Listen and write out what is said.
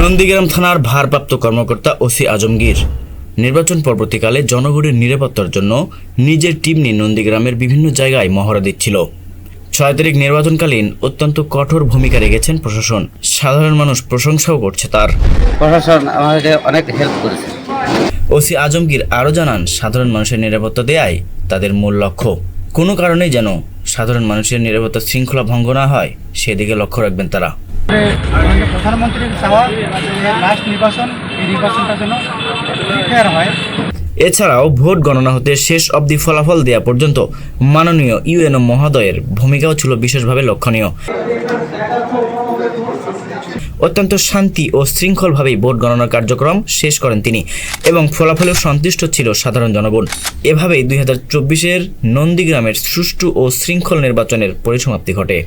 নন্দীগ্রাম থানার ভারপ্রাপ্ত কর্মকর্তা ওসি আজমগীর। নির্বাচন পরবর্তীকালে জনগণের নিরাপত্তার জন্য নিজের টিম নিয়ে নন্দীগ্রামের বিভিন্ন জায়গায় মহড়া দিচ্ছিল। ছয় তারিখ নির্বাচনকালীন অত্যন্ত কঠোর ভূমিকা রেখেছেন প্রশাসন। সাধারণ মানুষ প্রশংসাও করছে তার। প্রশাসন আমাদেরকে অনেক হেল্প করেছে। ওসি আজমগীর আরও জানান সাধারণ মানুষের নিরাপত্তা দেয়াই তাদের মূল লক্ষ্য। কোনো কারণেই যেন সাধারণ মানুষের নিরাপত্তা শৃঙ্খলা ভঙ্গ না হয় সেদিকে লক্ষ্য রাখবেন তারা। প্রধানমন্ত্রীর চাওয়া লাস্ট নির্বাচন, এই নির্বাচনটা যেন হয়। এছাড়াও ভোট গণনা হতে শেষ অবধি ফলাফল দেওয়া পর্যন্ত মাননীয় ইউএনও মহোদয়ের ভূমিকাও ছিল বিশেষভাবে লক্ষণীয়। অত্যন্ত শান্তি ও শৃঙ্খলভাবেই ভোট গণনার কার্যক্রম শেষ করেন তিনি এবং ফলাফলেও সন্তুষ্ট ছিল সাধারণ জনগণ। এভাবেই দুই হাজার চব্বিশের নন্দীগ্রামের সুষ্ঠু ও শৃঙ্খল নির্বাচনের পরিসমাপ্তি ঘটে।